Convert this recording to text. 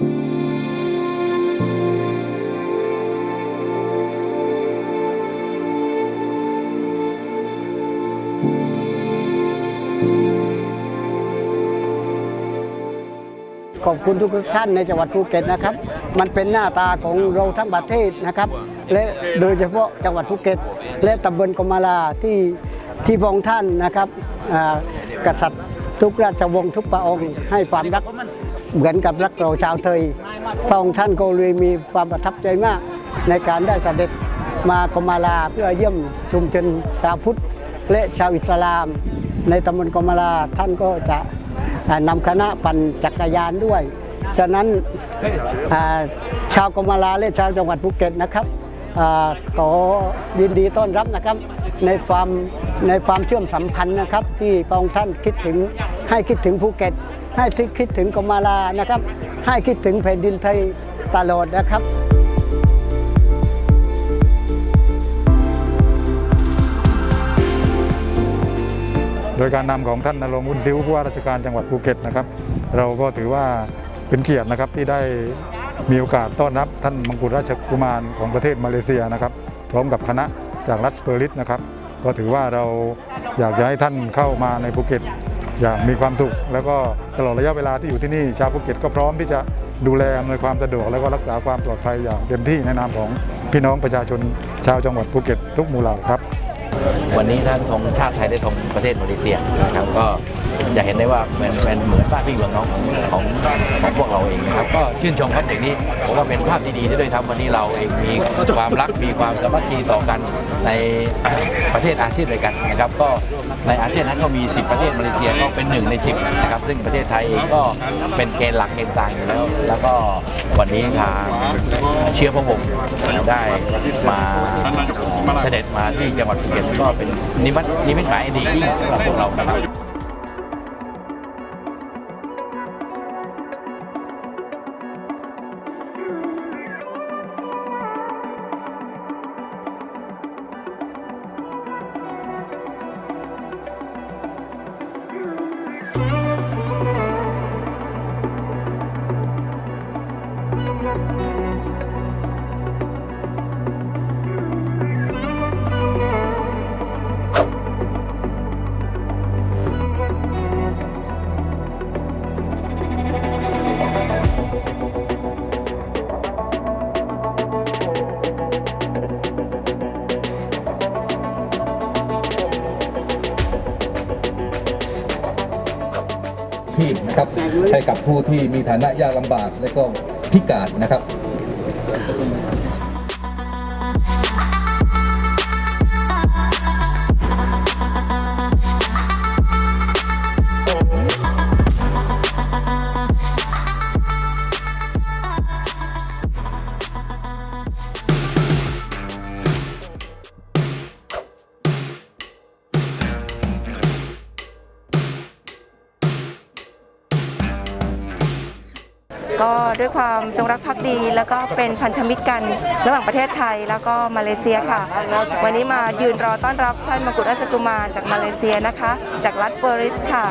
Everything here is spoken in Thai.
ขอบคุณทุกท่านในจังหวัดภูเก็ตนะครับ มันเป็นหน้าตาของเราทั้งประเทศนะครับ และโดยเฉพาะจังหวัดภูเก็ต และตำบลกมาลาที่ที่พระองค์ท่านนะครับกษัตริย์ทุกราชวงศ์ทุกพระองค์ให้ความรัก เหมือนกับรักเราชาวไทยพระองค์ท่านก็เลยมีความประทับใจมาก ในการได้เสด็จมากมาลาเพื่อเยี่ยมชุมชนชาวพุทธและชาวอิสลาม ในตำบลกมาลาท่านก็จะนำคณะปั่นจักรยานด้วย ฉะนั้นชาวกมาลาและชาวจังหวัดภูเก็ตนะครับอขอยินดีต้อนรับนะครับในความในความเชื่อมสัมพันธ์นะครับ ที่พระองค์ท่านคิดถึงให้คิดถึงภูเก็ต ให้คิดถึงกมาลานะครับ ให้คิดถึงแผ่นดินไทยตลอดนะครับโดยการนำของท่านนรงค์วุ้นซิ้วผู้ว่าราชการจังหวัดภูเก็ตนะครับ เราก็ถือว่าเป็นเกียรตินะครับที่ได้มีโอกาสต้อนรับท่านมังกรราชกุมารของประเทศมาเลเซียนะครับ พร้อมกับคณะจากรัสเปอร์ลิสนะครับ ก็ถือว่าเราอยากจะให้ท่านเข้ามาในภูเก็ต อย่างมีความสุข แล้วก็ตลอดระยะเวลาที่อยู่ที่นี่ชาวภูเก็ตก็พร้อมที่จะดูแลอำนวยความสะดวก แล้วก็รักษาความปลอดภัยอย่างเต็มที่ในนามของพี่น้องประชาชนชาวจังหวัดภูเก็ตทุกหมู่เหล่าครับ วันนี้ท่านธงชาติไทยได้ธงประเทศมาเลเซียนะครับก็จะเห็นได้ว่าเป็นเป็นเหมือนบ้านพี่เมืองน้องของของของพวกเราเองนะครับก็ชื่นชมครับอย่างนี้ผมว่าเป็นภาพดีๆที่ด้วยครับวันนี้เราเองมีความรักมีความสามัคคีต่อกันในประเทศอาเซียนด้วยกันนะครับก็ในอาเซียนนั้นก็มี 10 ประเทศมาเลเซียก็เป็นหนึ่งใน 10 นะครับ ซึ่งประเทศไทยเองก็เป็นเกณฑ์หลักเกณฑ์กลางอยู่แล้ว แล้วก็วันนี้ทางเชื้อพระวงศ์ได้มา เสด็จมาที่จังหวัดภูเก็ตก็เป็นนิมิตนิมิตหมายดียิ่งสำหรับพวกเรานะครับีพนะครับให้กับผู้ที่มีฐานะยากลำบากและก็พิการนะครับ ก็ด้วยความจงรักภักดี แล้วก็เป็นพันธมิตรกันระหว่างประเทศไทยแล้วก็มาเลเซียค่ะ วันนี้มายืนรอต้อนรับท่านมกุฎราชกุมารจากมาเลเซียนะคะ จากรัฐเบอริสค่ะ